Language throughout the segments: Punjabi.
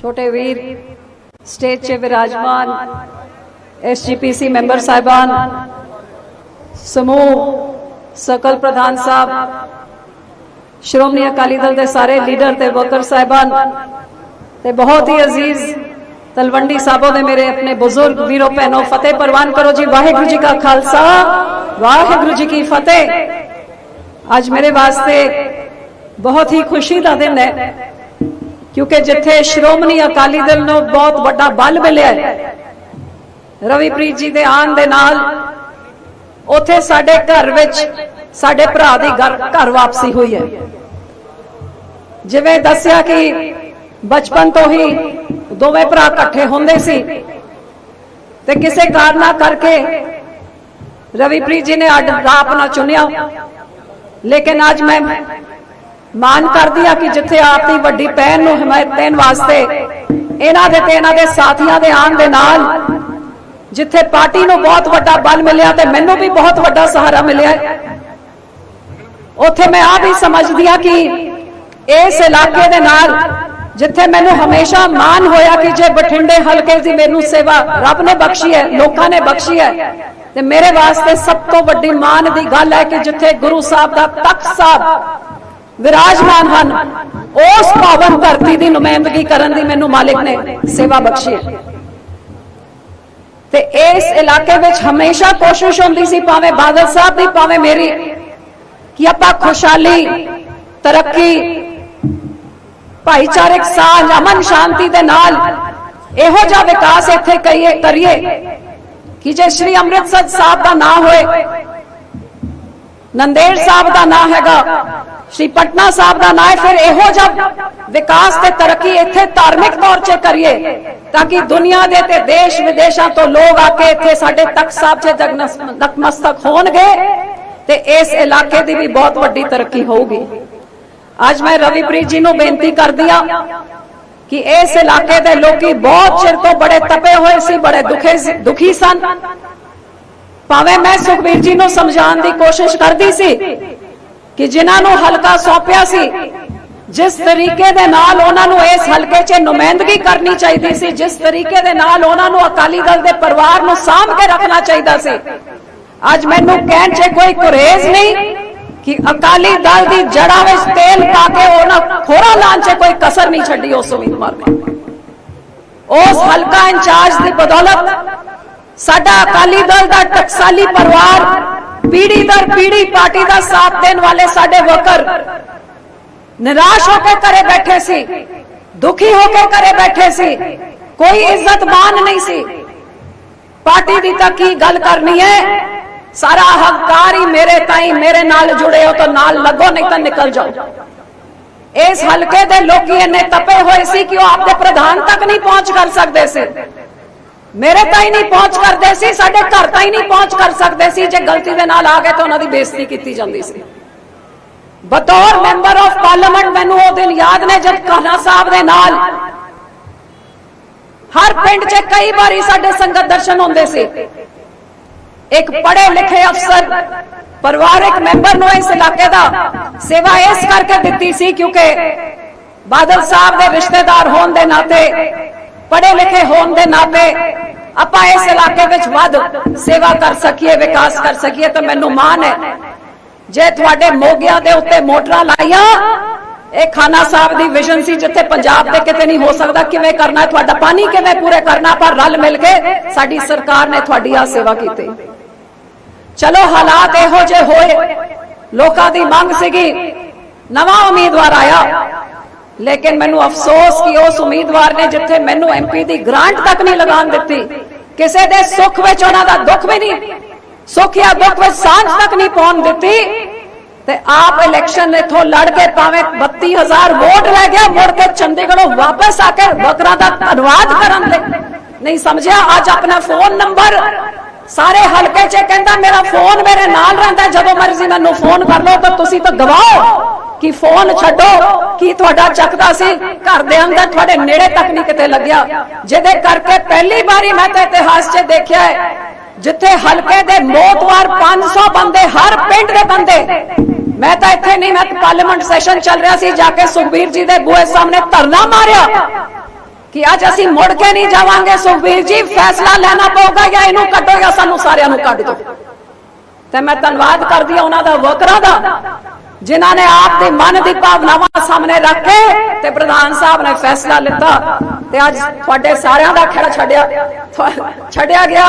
ਛੋਟੇ ਵੀਰ ਸਟੇਜ 'ਤੇ ਵਿਰਾਜਮਾਨ ਐਸਜੀਪੀਸੀ ਮੈਂਬਰ ਸਾਹਿਬਾਨ, ਸਮੂਹ ਸਕਲ ਪ੍ਰਧਾਨ ਸਾਹਿਬ, ਸ਼੍ਰੋਮਣੀ ਅਕਾਲੀ ਦਲ ਦੇ ਸਾਰੇ ਲੀਡਰ ਤੇ ਵਰਕਰ ਸਾਹਿਬਾਨ ਤੇ ਬਹੁਤ ਹੀ ਅਜ਼ੀਜ਼ ਤਲਵੰਡੀ ਸਾਬੋ ਦੇ ਮੇਰੇ ਆਪਣੇ ਬਜ਼ੁਰਗ ਵੀਰੋ ਭੈਣੋ ਫਤਿਹ ਪ੍ਰਵਾਨ ਕਰੋ ਜੀ। ਵਾਹਿਗੁਰੂ ਜੀ ਕਾ ਖਾਲਸਾ, ਵਾਹਿਗੁਰੂ ਜੀ ਕੀ ਫਤਿਹ। ਅੱਜ ਮੇਰੇ ਵਾਸਤੇ ਬਹੁਤ ਹੀ ਖੁਸ਼ੀ ਦਾ ਦਿਨ ਹੈ। ਕਿਉਂਕਿ ਜਿੱਥੇ ਸ਼੍ਰੋਮਣੀ ਅਕਾਲੀ ਦਲ ਨੂੰ ਬਹੁਤ ਵੱਡਾ ਬਲ ਮਿਲਿਆ ਹੈ, ਰਵੀਪ੍ਰੀਤ ਜੀ ਦੇ ਆਉਣ ਦੇ ਨਾਲ, ਉਥੇ ਸਾਡੇ ਘਰ ਵਿੱਚ ਸਾਡੇ ਭਰਾ ਦੀ ਘਰ ਵਾਪਸੀ ਹੋਈ ਹੈ। ਜਿਵੇਂ ਦੱਸਿਆ ਕਿ ਬਚਪਨ ਤੋਂ ਹੀ ਦੋਵੇਂ ਭਰਾ ਇਕੱਠੇ ਹੁੰਦੇ ਸੀ ਤੇ ਕਿਸੇ ਕਾਰਨਾ ਕਰਕੇ ਰਵੀਪ੍ਰੀਤ ਜੀ ਨੇ ਅੱਡ ਰਾਹ ਆਪਣਾ ਚੁਣਿਆ। ਲੇਕਿਨ ਅੱਜ ਮੈਂ ਮਾਨ ਕਰਦੀ ਆ ਕਿ ਜਿੱਥੇ ਆਪ ਦੀ ਵੱਡੀ ਭੈਣ ਨੂੰ ਹਮਾਇਤ ਦੇਣ ਵਾਸਤੇ ਇਹਨਾਂ ਦੇ ਤੇ ਇਹਨਾਂ ਦੇ ਸਾਥੀਆਂ ਦੇ ਆਉਣ ਦੇ ਨਾਲ ਜਿੱਥੇ ਪਾਰਟੀ ਨੂੰ ਬਹੁਤ ਵੱਡਾ ਬਲ ਮਿਲਿਆ ਤੇ ਮੈਨੂੰ ਵੀ ਬਹੁਤ ਵੱਡਾ ਸਹਾਰਾ ਮਿਲਿਆ। ਉੱਥੇ ਮੈਂ ਆ ਵੀ ਸਮਝਦੀ ਆ ਕਿ ਇਸ ਇਲਾਕੇ ਦੇ ਨਾਲ ਜਿੱਥੇ ਮੈਨੂੰ ਹਮੇਸ਼ਾ ਮਾਣ ਹੋਇਆ ਕਿ ਜੇ ਬਠਿੰਡੇ ਹਲਕੇ ਦੀ ਮੈਨੂੰ ਸੇਵਾ ਰੱਬ ਨੇ ਬਖਸ਼ੀ ਹੈ ਲੋਕਾਂ ਨੇ ਬਖਸ਼ੀ ਹੈ ਤੇ ਮੇਰੇ ਵਾਸਤੇ ਸਭ ਤੋਂ ਵੱਡੀ ਮਾਣ ਦੀ ਗੱਲ ਹੈ ਕਿ ਜਿੱਥੇ ਗੁਰੂ ਸਾਹਿਬ ਦਾ ਤਖਤ ਸਾਹਿਬ ਵਿਰਾਜਮਾਨ ਹਨ। ਉਸ ਪਾਵਨ ਧਰਤੀ ਦੀ ਨੁਮਾਇੰਦਗੀ ਕਰਨ ਦੀ ਮੈਨੂੰ ਮਾਲਿਕ ਨੇ ਸੇਵਾ ਬਖਸ਼ੀ ਹੈ। ਤੇ ਇਸ ਇਲਾਕੇ ਵਿੱਚ ਹਮੇਸ਼ਾ ਕੋਸ਼ਿਸ਼ ਹੁੰਦੀ ਸੀ, ਭਾਵੇਂ ਬਾਦਲ ਸਾਹਿਬ ਦੀ, ਭਾਵੇਂ ਮੇਰੀ, ਕਿ ਆਪਾਂ ਖੁਸ਼ਹਾਲੀ, ਤਰੱਕੀ, ਭਾਈਚਾਰਕ ਸਾਂਝ, ਅਮਨ ਸ਼ਾਂਤੀ ਦੇ ਨਾਲ ਇਹੋ ਜਿਹਾ ਵਿਕਾਸ ਇੱਥੇ ਕਰੀਏ ਕਰੀਏ ਕਿ ਜੇ ਸ਼੍ਰੀ ਅੰਮ੍ਰਿਤਸਰ ਸਾਹਿਬ ਦਾ ਨਾਂ ਹੋਏ ਨੰਦੇੜ ਸਾਹਿਬ ਦਾ ਨਾਂ ਹੈਗਾ। ਸ਼੍ਰੀ ਪਟਨਾ ਸਾਹਿਬ ਦਾ ਨਾਂ ਹੈ। ਫਿਰ ਇਹੋ ਜਿਹਾ ਵਿਕਾਸ ਤੇ ਤਰੱਕੀ ਇੱਥੇ ਧਾਰਮਿਕ ਤੌਰ 'ਤੇ ਕਰੀਏ ਤਾਂ ਕਿ ਦੁਨੀਆ ਦੇ ਤੇ ਦੇਸ਼ ਵਿਦੇਸ਼ਾਂ ਤੋਂ ਲੋਕ ਆ ਕੇ ਇੱਥੇ ਸਾਡੇ ਤਖਤ ਸਾਹਿਬ 'ਚ ਜਗਨਸ- ਨਤਮਸਤਕ ਹੋਣਗੇ ਤੇ ਇਸ ਇਲਾਕੇ ਦੀ ਵੀ ਬਹੁਤ ਵੱਡੀ ਤਰੱਕੀ ਹੋਊਗੀ। ਅੱਜ ਮੈਂ ਰਵੀਪ੍ਰੀਤ ਜੀ ਨੂੰ ਬੇਨਤੀ ਕਰਦੀ ਆ ਕਿ ਇਸ ਇਲਾਕੇ ਦੇ ਲੋਕੀ ਬਹੁਤ ਚਿਰ ਤੋਂ ਬੜੇ ਤਪੇ ਹੋਏ ਸੀ, ਬੜੇ ਦੁਖੇ ਦੁਖੀ ਸਨ। ਭਾਵੇਂ ਮੈਂ ਸੁਖਬੀਰ ਜੀ ਨੂੰ ਸਮਝਾਉਣ ਦੀ ਕੋਸ਼ਿਸ਼ ਕਰਦੀ ਸੀ ਕਿ ਜਿਨ੍ਹਾਂ ਨੂੰ ਹਲਕਾ ਸੌਂਪਿਆ ਸੀ, ਜਿਸ ਤਰੀਕੇ ਦੇ ਨਾਲ ਉਹਨਾਂ ਨੂੰ ਇਸ ਹਲਕੇ 'ਚ ਨੁਮਾਇੰਦਗੀ ਕਰਨੀ ਚਾਹੀਦੀ ਸੀ, ਜਿਸ ਤਰੀਕੇ ਦੇ ਨਾਲ ਉਹਨਾਂ ਨੂੰ ਅਕਾਲੀ ਦਲ ਦੇ ਪਰਿਵਾਰ ਨੂੰ ਸਾਂਭ ਕੇ ਰੱਖਣਾ ਚਾਹੀਦਾ ਸੀ। ਅੱਜ ਮੈਨੂੰ ਕਹਿਣ 'ਚ ਕੋਈ ਗੁਰੇਜ਼ ਨਹੀਂ ਕਿ ਅਕਾਲੀ ਦਲ ਦੀ ਜੜ੍ਹਾਂ ਵਿੱਚ ਤੇਲ ਪਾ ਕੇ ਉਹਨਾਂ ਖੋਰਾ ਲਾਉਣ 'ਚ ਕੋਈ ਕਸਰ ਨਹੀਂ ਛੱਡੀ ਉਸ ਉਮੀਦਵਾਰ ਨੇ। ਉਸ ਹਲਕਾ ਇੰਚਾਰਜ ਦੀ ਬਦੌਲਤ ਸਾਡਾ ਅਕਾਲੀ ਦਲ ਦਾ ਟਕਸਾਲੀ ਪਰਿਵਾਰ, ਪੀੜੀ ਦਰ ਪੀੜੀ ਪਾਰਟੀ ਦਾ ਸਾਥ ਦੇਣ ਵਾਲੇ ਸਾਡੇ ਵਰਕਰ ਨਿਰਾਸ਼ ਹੋ ਕੇ ਘਰੇ ਬੈਠੇ ਸੀ, ਦੁਖੀ ਹੋ ਕੇ ਘਰੇ ਬੈਠੇ ਸੀ, ਕੋਈ ਇੱਜ਼ਤ ਮਾਨ ਨਹੀਂ ਸੀ। ਪਾਰਟੀ ਦੀ ਤਾਂ ਕੀ ਗੱਲ ਕਰਨੀ ਹੈ? ਸਾਰਾ ਹੰਕਾਰ ਹੀ ਮੇਰੇ ਤਾਈ ਮੇਰੇ ਨਾਲ ਜੁੜੇ ਹੋ ਤਾਂ ਨਾਲ ਲੱਗੋ, ਨਹੀਂ ਤਾਂ ਨਿਕਲ ਜਾਓ। ਇਸ ਹਲਕੇ ਦੇ ਲੋਕੀ ਇੰਨੇ ਤਪੇ ਹੋਏ ਸੀ ਕਿ ਉਹ ਆਪਦੇ ਪ੍ਰਧਾਨ ਤੱਕ ਨਹੀਂ ਪਹੁੰਚ ਕਰ ਸਕਦੇ ਸੀ। ਮੇਰੇ ਤਾਈ ਨਹੀਂ ਪਹੁੰਚ ਕਰਦੇ ਸੀ ਸਾਡੇ ਘਰ ਤਾਈ ਨਹੀਂ ਪਹੁੰਚ ਕਰ ਸਕਦੇ ਸੀ। ਜੇ ਗਲਤੀ ਦੇ ਨਾਲ ਆ ਗਏ ਤਾਂ ਉਹਨਾਂ ਦੀ ਬੇਇੱਜ਼ਤੀ ਕੀਤੀ ਜਾਂਦੀ ਸੀ। ਬਤੌਰ ਮੈਂਬਰ ਆਫ ਪਾਰਲੀਮੈਂਟ ਮੈਨੂੰ ਉਹ ਦਿਨ ਯਾਦ ਨੇ ਜਦ ਕਾਨਾ ਸਾਹਿਬ ਦੇ ਨਾਲ ਹਰ ਪਿੰਡ 'ਚ ਕਈ ਵਾਰੀ ਸਾਡੇ ਸੰਗਤ ਦਰਸ਼ਨ ਹੁੰਦੇ ਸੀ। ਇੱਕ ਪੜ੍ਹੇ ਲਿਖੇ ਅਫਸਰ ਪਰਿਵਾਰਕ ਮੈਂਬਰ ਨੂੰ ਇਸ ਇਲਾਕੇ ਦਾ ਸੇਵਾ ਇਸ ਕਰਕੇ ਦਿੱਤੀ ਸੀ ਕਿਉਂਕਿ ਬਾਦਲ ਸਾਹਿਬ ਦੇ ਰਿਸ਼ਤੇਦਾਰ ਹੋਣ ਦੇ ਨਾਤੇ ਪੜ੍ਹੇ ਲਿਖੇ ਹੋਣ ਦੇ ਨਾਤੇ ਆਪਾਂ ਇਸ ਇਲਾਕੇ ਵਿੱਚ ਵੱਧ ਸੇਵਾ ਕਰ ਸਕੀਏ, ਵਿਕਾਸ ਕਰ ਸਕੀਏ ਤਾਂ ਮੈਨੂੰ ਮਾਣ ਹੈ। ਜੇ ਤੁਹਾਡੇ ਮੋਗਿਆਂ ਦੇ ਉੱਤੇ ਮੋਟਰਾਂ ਲਾਈਆਂ, ਇਹ ਖਾਨਾ ਸਾਹਿਬ ਦੀ ਵਿਜ਼ਨ ਸੀ ਜਿੱਥੇ ਪੰਜਾਬ ਤੇ ਕਿਤੇ ਨਹੀਂ ਹੋ ਸਕਦਾ। ਕਿਵੇਂ ਕਰਨਾ ਹੈ? ਤੁਹਾਡਾ ਪਾਣੀ ਕਿਵੇਂ ਪੂਰੇ ਕਰਨਾ? ਪਰ ਰਲ ਮਿਲ ਕੇ ਸਾਡੀ ਸਰਕਾਰ ਨੇ ਤੁਹਾਡੀ ਆ ਸੇਵਾ ਕੀਤੀ। ਚਲੋ ਹਾਲਾਤ ਇਹੋ ਜਿਹੇ ਹੋਏ। ਲੋਕਾਂ ਦੀ ਮੰਗ ਸੀਗੀ। ਨਵਾਂ ਉਮੀਦਵਾਰ ਆਇਆ। ਲੇਕਿਨ ਮੈਨੂੰ ਅਫਸੋਸ ਕਿ ਉਸ ਉਮੀਦਵਾਰ ਨੇ ਜਿੱਥੇ ਮੈਨੂੰ ਐਮਪੀ ਦੀ ਗ੍ਰਾਂਟ ਤੱਕ ਨਹੀਂ ਲਗਾਉਣ ਦਿੱਤੀ, ਕਿਸੇ ਦੇ ਸੁੱਖ ਵਿੱਚ ਉਹਨਾਂ ਦਾ ਦੁੱਖ ਵੀ ਨਹੀਂ, ਸੁੱਖ ਜਾਂ ਦੁੱਖ ਵਿੱਚ ਸਾਂਝ ਤੱਕ ਨਹੀਂ ਪਾਉਣ ਦਿੱਤੀ, ਤੇ ਆਪ ਇਲੈਕਸ਼ਨ ਇਥੋਂ ਲੜ ਕੇ ਭਾਵੇਂ 32000 ਵੋਟ ਲੈ ਗਿਆ, ਮੁੜ ਕੇ ਚੰਡੀਗੜ੍ਹੋਂ ਵਾਪਸ ਆ ਕੇ ਵਕਰਾਂ ਦਾ ਧੰਨਵਾਦ ਕਰਨ ਲਈ। ਨਹੀਂ ਸਮਝਿਆ? ਅੱਜ ਆਪਣਾ ਫੋਨ ਨੰਬਰ ਸਾਰੇ ਹਲਕੇ 'ਚ ਕਹਿੰਦਾ, ਮੇਰਾ ਫੋਨ ਮੇਰੇ ਨਾਲ ਰਹਿੰਦਾ, ਜਦੋਂ ਮਰਜ਼ੀ ਮੈਨੂੰ ਫੋਨ ਕਰ ਲਓ, ਤਾਂ ਤੁਸੀਂ ਤਾਂ ਗਵਾਓ। ਕਿ ਫੋਨ ਛੱਡੋ, ਕੀ ਤੁਹਾਡਾ ਚੱਕਦਾ ਸੀ? ਘਰ ਦੇ ਅੰਦਰ ਤੁਹਾਡੇ ਨੇੜੇ ਤੱਕ ਨਹੀਂ ਕਿਤੇ ਲੱਗਿਆ। ਜਿਹਦੇ ਕਰਕੇ ਪਹਿਲੀ ਵਾਰੀ ਮੈਂ ਤਾਂ ਇਤਿਹਾਸ 'ਚ ਦੇਖਿਆ ਹੈ, ਜਿੱਥੇ ਹਲਕੇ ਦੇ ਮੋਤਵਾਰ 500 ਬੰਦੇ, ਹਰ ਪਿੰਡ ਦੇ ਬੰਦੇ। ਮੈਂ ਤਾਂ ਇੱਥੇ ਨਹੀਂ, ਮੈਂ ਪਾਰਲੀਮੈਂਟ ਸੈਸ਼ਨ ਚੱਲ ਰਿਹਾ ਸੀ, ਜਾ ਕੇ ਸੁਖਬੀਰ ਜੀ ਦੇ ਬੂਹੇ ਸਾਹਮਣੇ ਧਰਨਾ ਮਾਰਿਆ। ਕਿ ਅੱਜ ਅਸੀਂ ਮੁੜ ਕੇ ਨਹੀਂ ਜਾਵਾਂਗੇ। ਸੁਖਬੀਰ ਜੀ, ਫੈਸਲਾ ਲੈਣਾ ਪਊਗਾ ਜਾਂ ਇਹਨੂੰ ਕੱਢੋ ਜਾਂ ਸਾਨੂੰ ਸਾਰਿਆਂ ਨੂੰ ਕੱਢ ਦਿਓ। ਤੇ ਮੈਂ ਧੰਨਵਾਦ ਕਰਦੀ ਹਾਂ ਉਹਨਾਂ ਦਾ ਵਰਕਰਾਂ ਦਾ, ਜਿਨ੍ਹਾਂ ਨੇ ਆਪ ਦੇ ਮਨ ਦੀ ਭਾਵਨਾਵਾਂ ਸਾਹਮਣੇ ਰੱਖ ਕੇ ਤੇ ਪ੍ਰਧਾਨ ਸਾਹਿਬ ਨੇ ਫੈਸਲਾ ਲਿੱਤਾ। ਤੇ ਅੱਜ ਤੁਹਾਡੇ ਸਾਰਿਆਂ ਦਾ ਖੇੜਾ ਛੱਡਿਆ ਛੱਡਿਆ ਗਿਆ।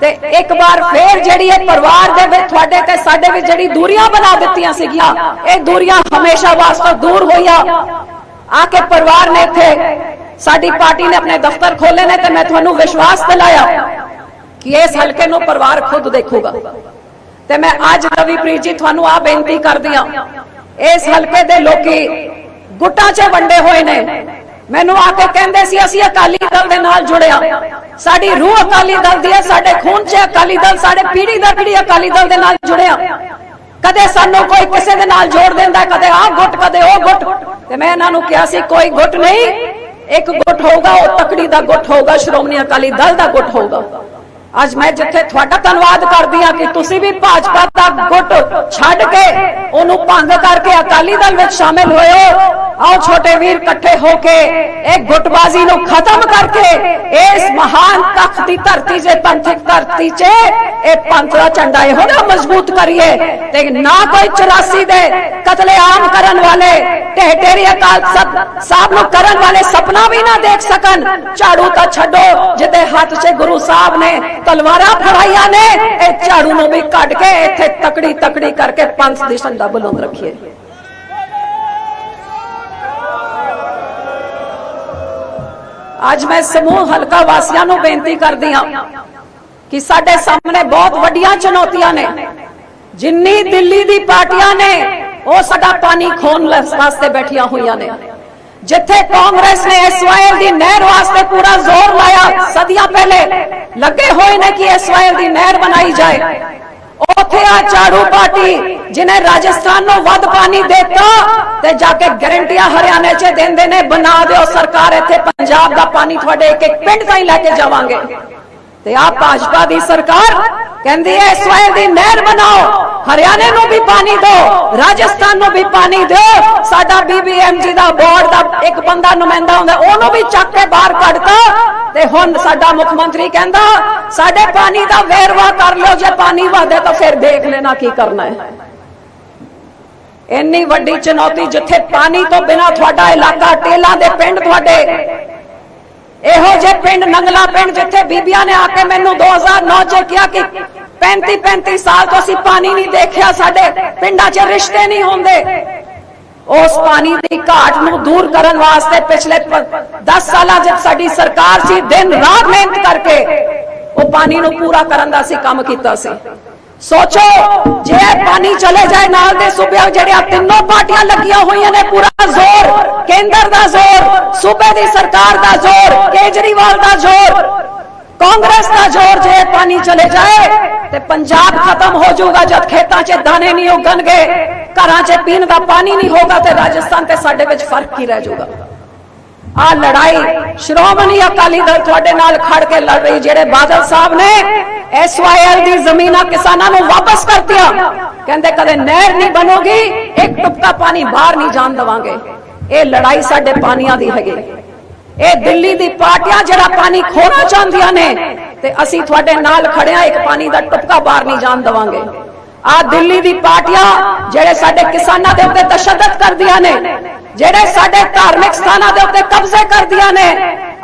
ਤੇ ਇੱਕ ਵਾਰ ਫੇਰ ਜਿਹੜੀ ਇਹ ਪਰਿਵਾਰ ਦੇ ਵਿੱਚ ਤੁਹਾਡੇ ਤੇ ਸਾਡੇ ਵਿੱਚ ਜਿਹੜੀ ਦੂਰੀਆਂ ਬਣਾ ਦਿੱਤੀਆਂ ਸੀਗੀਆਂ, ਇਹ ਦੂਰੀਆਂ ਹਮੇਸ਼ਾ ਵਾਸਤੇ ਦੂਰ ਹੋਈਆਂ। ਆ ਕੇ ਪਰਿਵਾਰ ਨੇ ਇੱਥੇ ਸਾਡੀ ਪਾਰਟੀ ਨੇ ਆਪਣੇ ਦਫ਼ਤਰ ਖੋਲੇ ਨੇ ਤੇ ਮੈਂ ਤੁਹਾਨੂੰ ਵਿਸ਼ਵਾਸ ਦਿਲਾਇਆ ਕਿ ਇਸ ਹਲਕੇ ਨੂੰ ਪਰਿਵਾਰ ਖੁਦ ਦੇਖੂਗਾ। ਤੇ ਮੈਂ ਅੱਜ ਰਵੀਪ੍ਰੀਤ ਜੀ, ਤੁਹਾਨੂੰ ਆ ਬੇਨਤੀ ਕਰਦੀ ਆ ਇਸ ਹਲਕੇ ਦੇ ਲੋਕੀ ਗੁੱਟਾਂ 'ਚ ਵੰਡੇ ਹੋਏ ਨੇ। ਮੈਨੂੰ ਆ ਕੇ ਕਹਿੰਦੇ ਸੀ, ਅਸੀਂ ਅਕਾਲੀ ਦਲ ਦੇ ਨਾਲ ਜੁੜਿਆ। ਸਾਡੀ ਰੂਹ ਅਕਾਲੀ ਦਲ ਦੀ ਹੈ, ਸਾਡੇ ਖੂਨ 'ਚ ਅਕਾਲੀ ਦਲ, ਸਾਡੇ ਪੀੜੀ ਦਰ ਪੀੜ੍ਹੀ ਅਕਾਲੀ ਦਲ ਦੇ ਨਾਲ ਜੁੜਿਆ। ਕਦੇ ਸਾਨੂੰ ਕੋਈ ਕਿਸੇ ਦੇ ਨਾਲ ਜੋੜ ਦਿੰਦਾ, ਕਦੇ ਆਹ ਗੁੱਟ, ਕਦੇ ਉਹ ਗੁੱਟ। ਤੇ ਮੈਂ ਇਹਨਾਂ ਨੂੰ ਕਿਹਾ ਸੀ, ਕੋਈ ਗੁੱਟ ਨਹੀਂ ਇੱਕ ਗੁੱਟ ਹੋਊਗਾ ਉਹ ਤਕੜੀ ਦਾ ਗੁੱਟ ਹੋਊਗਾ ਸ਼੍ਰੋਮਣੀ ਅਕਾਲੀ ਦਲ ਦਾ ਗੁੱਟ ਹੋਊਗਾ। ਅੱਜ ਮੈਂ ਜਿੱਥੇ ਤੁਹਾਡਾ ਧੰਨਵਾਦ ਕਰਦੀ ਹਾਂ ਕਿ ਤੁਸੀਂ ਵੀ ਭਾਜਪਾ ਦਾ ਗੁੱਟ ਛੱਡ ਕੇ ਉਹਨੂੰ ਭੰਗ ਕਰਕੇ ਅਕਾਲੀ ਦਲ ਵਿੱਚ ਸ਼ਾਮਿਲ ਹੋਏ ਹੋ। ਆਓ ਛੋਟੇ ਵੀਰ ਇਕੱਠੇ ਹੋ ਕੇ ਇਹ ਗੁੱਟਬਾਜ਼ੀ ਨੂੰ ਖਤਮ ਕਰਕੇ ਇਸ ਮਹਾਨ ਤਖਤ ਦੀ ਧਰਤੀ 'ਤੇ ਪੰਥਕ ਧਰਤੀ 'ਚ ਇਹ ਪੰਥ ਦਾ ਝੰਡਾ ਇਹੋ ਨਾ ਮਜ਼ਬੂਤ ਕਰੀਏ ਤੇ ਨਾ ਕੋਈ 84 ਦੇ ਕਤਲੇਆਮ ਕਰਨ ਵਾਲੇ ਢੇਢੇਰੀ ਅਕਾਲ ਸਾਹਿਬ ਨੂੰ ਕਰਨ ਵਾਲੇ ਸੁਪਨਾ ਵੀ ਨਾ ਦੇਖ ਸਕਣ। ਝਾੜੂ ਤਾਂ ਛੱਡੋ ਜਿਹਦੇ ਹੱਥ 'ਚ ਗੁਰੂ ਸਾਹਿਬ ਨੇ ਤਲਵਾਰਾਂ ਫੜਾਈਆਂ ਨੇ, ਇਹ ਝਾੜੂ ਨੂੰ ਵੀ ਕੱਢ ਕੇ ਇੱਥੇ ਤਕੜੀ ਤਕੜੀ ਕਰਕੇ ਪੰਥ ਦੀ ਝੰਡਾ ਬੁਲੰਦ ਰੱਖੀਏ। ਅੱਜ ਮੈਂ ਸਮੂਹ ਹਲਕਾ ਵਾਸੀਆਂ ਨੂੰ ਬੇਨਤੀ ਕਰਦੀ ਹਾਂ ਕਿ ਸਾਡੇ ਸਾਹਮਣੇ ਬਹੁਤ ਵੱਡੀਆਂ ਚੁਣੌਤੀਆਂ ਨੇ। ਜਿੰਨੀ ਦਿੱਲੀ ਦੀ ਪਾਰਟੀਆਂ ਨੇ, ਉਹ ਸਾਡਾ ਪਾਣੀ ਖੋਣ ਵਾਸਤੇ ਬੈਠੀਆਂ ਹੋਈਆਂ ਨੇ। ਜਿੱਥੇ ਕਾਂਗਰਸ ਨੇ ਐਸਵਾਈਐਲ ਦੀ ਨਹਿਰ ਵਾਸਤੇ ਪੂਰਾ ਜ਼ੋਰ ਲਾਇਆ, ਸਦੀਆਂ ਪਹਿਲੇ ਲੱਗੇ ਹੋਏ ਨੇ ਕਿ ਐਸਵਾਈਐਲ ਦੀ ਨਹਿਰ ਬਣਾਈ ਜਾਏ। ਉੱਥੇ ਆ ਝਾੜੂ ਪਾਰਟੀ ਜਿਨੇ ਰਾਜਸਥਾਨ ਨੂੰ ਵੱਧ ਪਾਣੀ ਦਿੱਤਾ ਤੇ ਜਾ ਕੇ ਗਰੰਟੀਆਂ ਹਰਿਆਣੇ 'ਚ ਦਿੰਦੇ ਨੇ, ਬਣਾ ਦਿਓ ਸਰਕਾਰ ਇੱਥੇ, ਪੰਜਾਬ ਦਾ ਪਾਣੀ ਤੁਹਾਡੇ ਇੱਕ ਇੱਕ ਪਿੰਡ ਤਾਈਂ ਲੈ ਕੇ ਜਾਵਾਂਗੇ। ਤੇ ਆ ਭਾਜਪਾ ਦੀ ਸਰਕਾਰ ਕਹਿੰਦੀ ਹੈ ਇਸਵਾਇਲ ਦੀ ਨਹਿਰ ਬਣਾਓ, ਹਰਿਆਣੇ ਨੂੰ ਵੀ ਪਾਣੀ ਦਿਓ, ਰਾਜਸਥਾਨ ਨੂੰ ਵੀ ਪਾਣੀ ਦਿਓ। ਸਾਡਾ ਬੀਬੀਐਮਜੀ ਦਾ ਬੋਰਡ ਦਾ ਇੱਕ ਬੰਦਾ ਨੁਮਾਇੰਦਾ ਹੁੰਦਾ, ਉਹਨੂੰ ਵੀ ਚੱਕ ਕੇ ਬਾਹਰ ਕੱਢਤਾ। ਤੇ ਹੁਣ ਸਾਡਾ ਮੁੱਖ ਮੰਤਰੀ ਕਹਿੰਦਾ, ਸਾਡੇ ਪਾਣੀ ਦਾ ਵੇਰਵਾ ਕਰ ਲਿਓ, ਜੇ ਪਾਣੀ ਵਾਧੇ ਤਾਂ ਫਿਰ ਦੇਖ ਲੈਣਾ ਕੀ ਕਰਨਾ ਹੈ। ਇੰਨੀ ਵੱਡੀ ਚੁਣੌਤੀ ਜਿੱਥੇ ਪਾਣੀ ਤੋਂ ਬਿਨਾ ਤੁਹਾਡਾ ਇਲਾਕਾ, ਟੇਲਾਂ ਦੇ ਪਿੰਡ ਤੁਹਾਡੇ ਇਹੋ ਜੇ ਪਿੰਡ ਨੰਗਲਾ ਪਿੰਡ ਜਿੱਥੇ ਬੀਬੀਆਂ ਨੇ ਆ ਕੇ ਮੈਨੂੰ 2009 ਚ ਕਿਹਾ ਕਿ 35 35 ਸਾਲ ਤੋਂ ਅਸੀਂ ਪਾਣੀ ਨਹੀਂ ਦੇਖਿਆ, ਸਾਡੇ ਪਿੰਡਾਂ 'ਚ ਰਿਸ਼ਤੇ ਨਹੀਂ ਹੁੰਦੇ। ਉਸ ਪਾਣੀ ਦੀ ਘਾਟ ਨੂੰ ਦੂਰ ਕਰਨ ਵਾਸਤੇ ਪਿਛਲੇ 10 ਸਾਲਾਂ ਜਦ ਸਾਡੀ ਸਰਕਾਰ ਸੀ, ਦਿਨ ਰਾਤ ਮਿਹਨਤ ਕਰਕੇ ਉਹ ਪਾਣੀ ਨੂੰ ਪੂਰਾ ਕਰਨ ਦਾ ਅਸੀਂ ਕੰਮ ਕੀਤਾ ਸੀ। ਸੋਚੋ ਪਾਣੀ ਚਲੇ ਜਾਏ, ਨਾਲ ਦੇ ਸੂਬਿਆਂ ਜਿਹੜੀਆਂ ਤਿੰਨੋਂ ਪਾਰਟੀਆਂ ਲੱਗੀਆਂ ਹੋਈਆਂ ਨੇ, ਪੂਰਾ ਜ਼ੋਰ, ਕੇਂਦਰ ਦਾ ਜ਼ੋਰ, ਸੂਬੇ ਦੀ ਸਰਕਾਰ ਦਾ ਜ਼ੋਰ, ਕੇਜਰੀਵਾਲ ਦਾ ਜ਼ੋਰ, ਕਾਂਗਰਸ ਦਾ ਜ਼ੋਰ ਜੇ ਪਾਣੀ ਚਲੇ ਜਾਏ ਤੇ ਪੰਜਾਬ ਖਤਮ ਹੋ ਜਾਊਗਾ, ਜਦ ਖੇਤਾਂ 'ਚ ਦਾਣੇ ਨਹੀਂ ਉਗਣਗੇ, ਘਰਾਂ 'ਚ ਪੀਣ ਦਾ ਪਾਣੀ ਨਹੀਂ ਹੋਗਾ ਤੇ ਰਾਜਸਥਾਨ ਤੇ ਸਾਡੇ ਵਿੱਚ ਫ਼ਰਕ ਕੀ ਰਹਿ ਜਾਊਗਾ? ਆ ਲੜਾਈ ਸ਼੍ਰੋਮਣੀ ਅਕਾਲੀ ਦਲ ਤੁਹਾਡੇ ਨਾਲ ਖੜ ਕੇ ਲੜ ਰਹੀ, ਜਿਹੜੇ ਬਾਦਲ ਸਾਹਿਬ ਨੇ ਐਸਵਾਈਐਲ ਦੀ ਜ਼ਮੀਨਾਂ ਕਿਸਾਨਾਂ ਨੂੰ ਵਾਪਸ ਕਰਤੀਆਂ। ਕਹਿੰਦੇ ਕਦੇ ਨਹਿਰ ਨਹੀਂ ਬਣੋਗੀ, ਇੱਕ ਟੁਪਕਾ ਪਾਣੀ ਬਾਹਰ ਨਹੀਂ ਜਾਣ ਦਵਾਂਗੇ। ਇਹ ਲੜਾਈ ਸਾਡੇ ਪਾਣੀਆਂ ਦੀ ਹੈਗੀ। ਇਹ ਦਿੱਲੀ ਦੀ ਪਾਰਟੀਆਂ ਜਿਹੜਾ ਪਾਣੀ ਖੋਣਾ ਚਾਹੁੰਦੀਆਂ ਨੇ, ਤੇ ਅਸੀਂ ਤੁਹਾਡੇ ਨਾਲ ਖੜਿਆ, ਇੱਕ ਪਾਣੀ ਦਾ ਟੁਪਕਾ ਬਾਹਰ ਨਹੀਂ ਜਾਣ ਦਵਾਂਗੇ। ਆ ਦਿੱਲੀ ਦੀ ਪਾਰਟੀਆਂ ਜਿਹੜੇ ਸਾਡੇ ਕਿਸਾਨਾਂ ਦੇ ਉੱਤੇ ਤਸ਼ੱਦਦ ਕਰਦੀਆਂ ਨੇ, ਜਿਹੜੇ ਸਾਡੇ ਧਾਰਮਿਕ ਸਥਾਨਾਂ ਦੇ ਉੱਤੇ ਕਬਜ਼ੇ ਕਰਦੀਆਂ ਨੇ,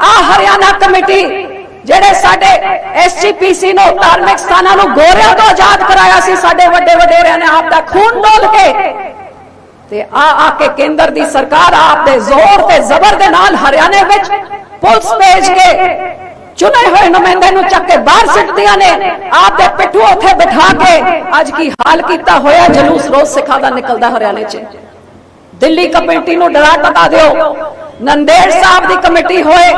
ਆ ਹਰਿਆਣਾ ਕਮੇਟੀ ਜਿਹੜੇ ਸਾਡੇ ਐਸਜੀਪੀਸੀ ਨੂੰ, ਧਾਰਮਿਕ ਸਥਾਨਾਂ ਨੂੰ ਗੋਰਿਆਂ ਤੋਂ ਆਜ਼ਾਦ ਕਰਾਇਆ ਸੀ, ਸਾਡੇ ਵੱਡੇ ਵਡੇਰਿਆਂ ਨੇ ਆਪ ਦਾ ਖੂਨ ਡੋਲ ਕੇ, ਤੇ ਆ ਆ ਕੇ ਕੇਂਦਰ ਦੀ ਸਰਕਾਰ ਆਪ ਦੇ ਜ਼ੋਰ ਤੇ ਜ਼ਬਰ ਦੇ ਨਾਲ ਹਰਿਆਣੇ ਵਿੱਚ ਪੁਲਿਸ ਭੇਜ ਕੇ ਚੁਣੇ ਹੋਏ ਨੁਮਾਇੰਦੇ ਨੂੰ ਚੱਕ ਕੇ ਬਾਹਰ ਸਿੱਟਦੀਆਂ ਨੇ। ਆਪ ਦੇ ਪਿੱਠੂ ਉੱਥੇ ਬਿਠਾ ਕੇ ਅੱਜ ਕੀ ਹਾਲ ਕੀਤਾ ਹੋਇਆ, ਜਲੂਸ ਰੋਜ਼ ਸਿੱਖਾਂ ਦਾ ਨਿਕਲਦਾ ਹਰਿਆਣੇ 'ਚ। ਦਿੱਲੀ ਕਮੇਟੀ ਨੂੰ ਡਰਾ ਟਕਾ ਦਿਓ। ਨੰਦੇੜ ਸਾਹਿਬ ਦੀ ਕਮੇਟੀ ਹੋਏ,